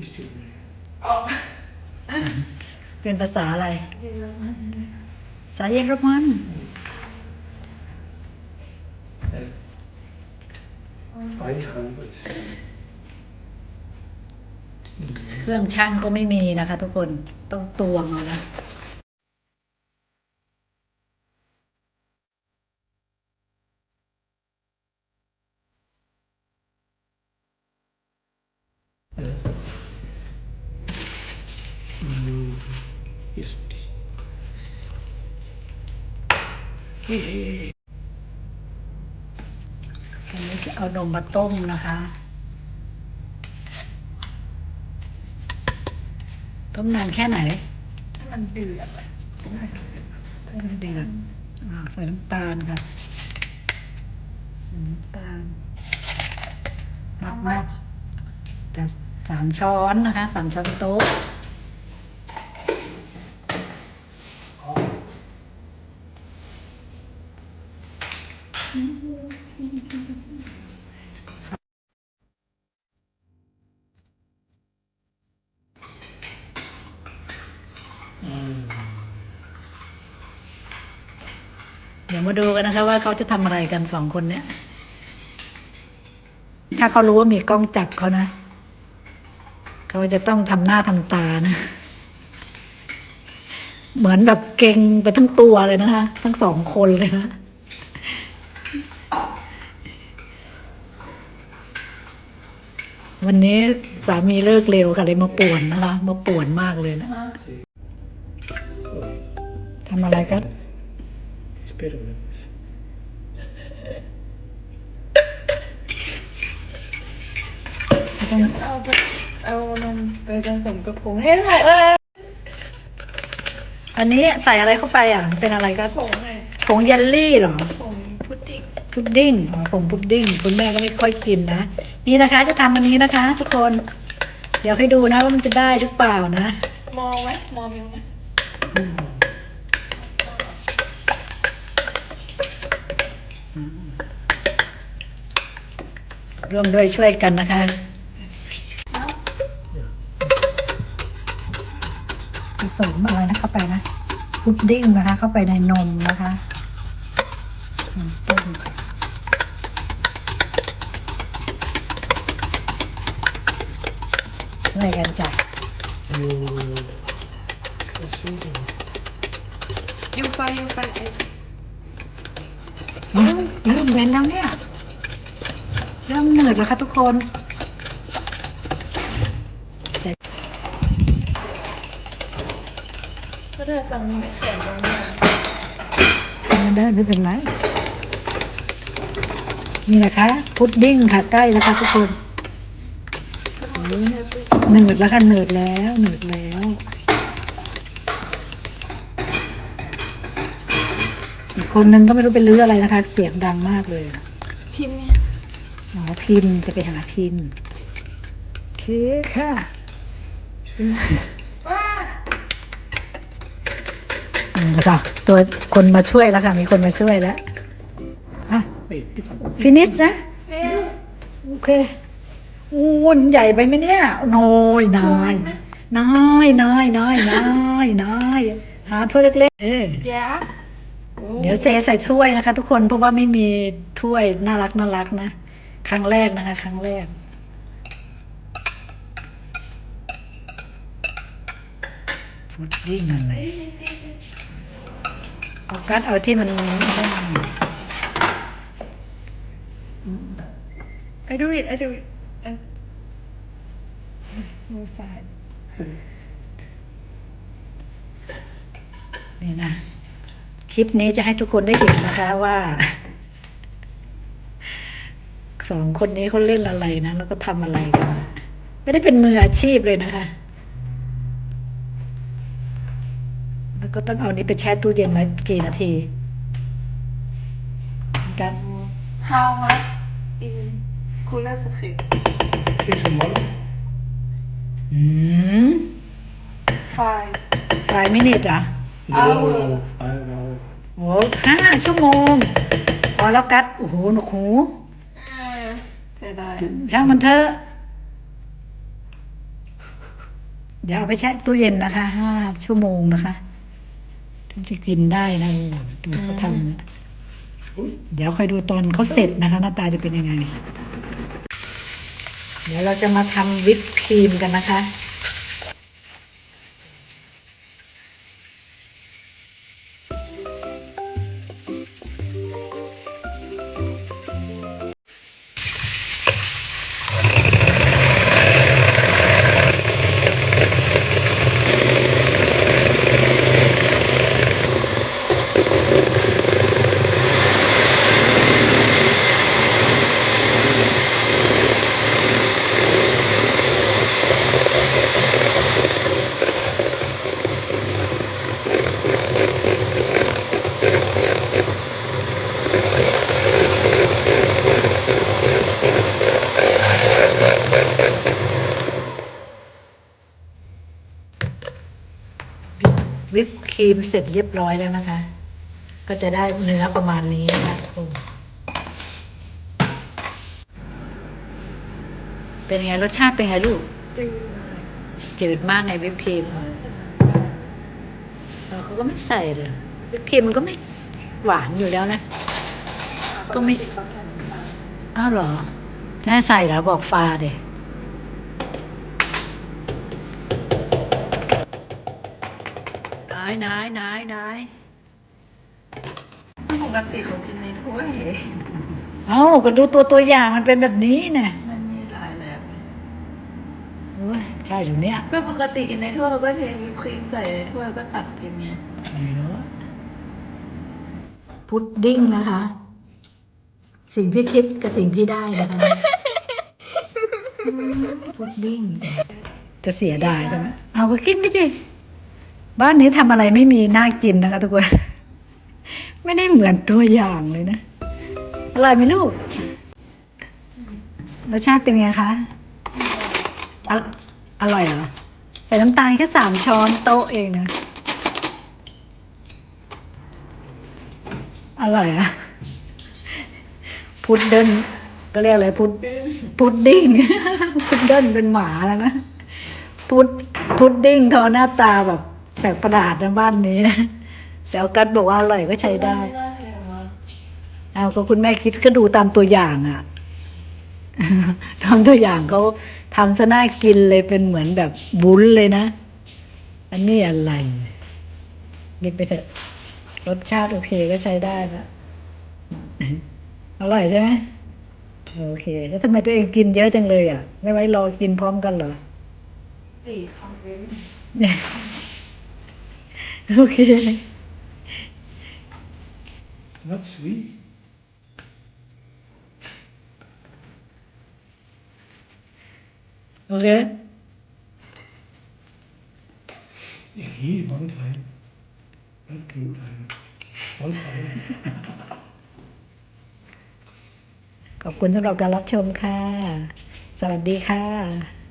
Istiyorum. ออกเป็นภาษาอะไรภาษาเยอรมัน Evet. Aynı hanım. เครื่องช่างก็ไม่มีนะคะ ทุกคนต้องตวงเอานะ Hmm. Ist. อันนี้จะเอานมมาต้มนะคะ ต้มนานแค่ไหนให้มันเดือดอะให้มันเดือดอ่าใส่น้ำตาลค่ะใส่น้ำตาลมากมากแต่สามช้อนนะคะสามช้อนโต๊ะ ดี๋ยวมาดูกันนะคะว่าเขาจะทำอะไรกันสองคนเนี้ย ถ้าเขารู้ว่ามีกล้องจับเขานะ เขาจะต้องทำหน้าทำตานะ เหมือนแบบเก่งไปทั้งตัวเลยนะคะ ทั้งสองคนเลยนะวันนี้สามีเลิกเร็วค่ะเลยมาป่วนนะคะ มาป่วนมากเลยนะทำอะไรกัน Spero. ต้องเอาไปเอานมไปผสมกับผงให้ยอันนี้ใส่อะไรเข้าไปอะ เป็นอะไรกันผงไงผงเยลลี่เหรอผงพุดดิ้งพุดดิ้งอ๋อผงพุดดิ้งคุณแม่ก็ไม่ค่อยกินนะ นี่นะคะ จะทำอันนี้นะคะ ทุกคน เดี๋ยวให้ดูนะว่ามันจะได้หรือเปล่านะ มองไหมมองมิวไหม ร่วมด้วยช่วยกันนะคะ ผสมอะไรนะเข้าไปนะพุดดิ้งนะคะ เข้าไปในนมนะคะนมต้มช่วยกันจ้ะ Hmm. Vad såg du? ยูไฟยูไฟไออืม เริ่มเว้นแล้วเนี่ย เริ่มเหนื่อยแล้วค่ะทุกคนจก็ได้ฟังนี้ไม่แข็งลงมาไม่ได้ไม่เป็นไร นี่นะคะพุดดิ้งค่ะใกล้แล้วค่ะทุกคนเหนืดแล้วค่ะเหนืดแล้วเหนืดแล้ว อีก คนนึงก็ไม่รู้เป็นเรื่องอะไรนะคะ เสียงดังมากเลยพิมพ์ไงอ๋อพิมพ์จะไปหาพิมพ์โอเคค่ะว้าอืมค่ะตัวคนมาช่วยแล้วค่ะ มีคนมาช่วยแล้วอะ Wait. ฟินิชนะเนี่ยโอเคโอ้ยใหญ่ไปไหมเนี่ยน้อยน้อยน้อยน้อยน้อยน้อยน้อยหาถ้วยเล็กๆเออเดี๋ยว เดี๋ยวเซใส่ถ้วยนะคะ ทุกคนเพราะว่าไม่มีถ้วยน่ารักน่ารักนะ ครั้งแรกนะคะ ครั้งแรก พุดดิ้งอะไร เอากัดเอาที่มันนั่นไอดูอิดไอดูอิดมือซ้ายนี่นะ คลิปนี้จะให้ทุกคนได้เห็นนะคะว่าสองคนนี้เขาเล่นอะไรนะแล้วก็ทำอะไรกันไม่ได้เป็นมืออาชีพเลยนะคะ แล้วก็ต้องเอานี้ไปแช่ตู้เย็นไว้กี่นาทีกัน How much in cooler surface Six and one. อืม five ไฟไม่นิดเรอ No, five hours. โอ้ห้าชั่วโมง พอแล้วกัด โอ้โห หนวกหูเออเสียดายช่างมันเถอะเดี๋ยวเอาไปแช่ตู้เย็นนะคะห้าชั่วโมงนะคะ ถึงจะกินได้นะโอ้โหดูเขาทำนะเดี๋ยวคอยดูตอนเขาเสร็จนะคะ หน้าตาจะเป็นยังไง เดี๋ยวเราจะมาทำวิปครีมกันนะคะ วิปครีม เสร็จเรียบร้อยแล้วนะคะ ก็จะได้เนื้อประมาณนี้นะคะโอ้เป็นไงรสชาติเป็นไงลูก จืดจืดมากไงวิปครีมเราเขาก็ไม่ใส่เลยวิปครีมมันก็ไม่หวานอยู่แล้วนะ ก็ไม่อ้าวเหรอแม่ใส่แล้วบอกฟาเด็ายนายนายนายปกติเขากินในถ้วย เอ้าก็ดูตัวตัวอย่างมันเป็นแบบนี้นะมันมีหลายแบบ โอ้ยใช่อยู่เนี้ยก็ปกติกินในถ้วยเราก็เทวิปครีมใส่ในถ้วยก็ตักกินไงไม่รู้พุดดิ้งนะคะ สิ่งที่คิดกับสิ่งที่ได้นะคะพุดดิ้งจะเสียดายใช่ไหมเอาก็กินไปสิ บ้านนี้ทำอะไรไม่มีน่ากินนะคะทุกคน ไม่ได้เหมือนตัวอย่างเลยนะอร่อยไหมลูกรสชาติเป็นไงคะอรอร่อยเหรอใส่น้ำตาลแค่สามช้อนโต๊ะเองนะอร่อยอะพุดเดิลก็เรียกอะไรพุดพุดดิ้งพุดเดิลเป็นหมาแล้วนะพุดพุดดิ้งเขาหน้าตาแบบ ปลกประหลาดในบ้านนี้นะแต่เอากัดบอกว่าอร่อยก็ใช้ได้ม่น่าเห็นว่าเอาก็คุณแม่คิดก็ดูตามตัวอย่างอะทำตัวอย่างเขาทำซะน่ากินเลยเป็นเหมือนแบบวุ้นเลยนะ อันนี้อะไรกินไปเถอะ รสชาติโอเคก็ใช้ได้ละอร่อยใช่ไหมโอเค แล้วทำไมตัวเองกินเยอะจังเลยอะ ไม่ไว้รอกินพร้อมกันเหรอสี่คอมเมน ต์เนี่ยโอเค That's sweet. โอเค Ik hier, one time. Not two time. One time. ขอบคุณสำหรับการรับชมค่ะ สวัสดีค่ะ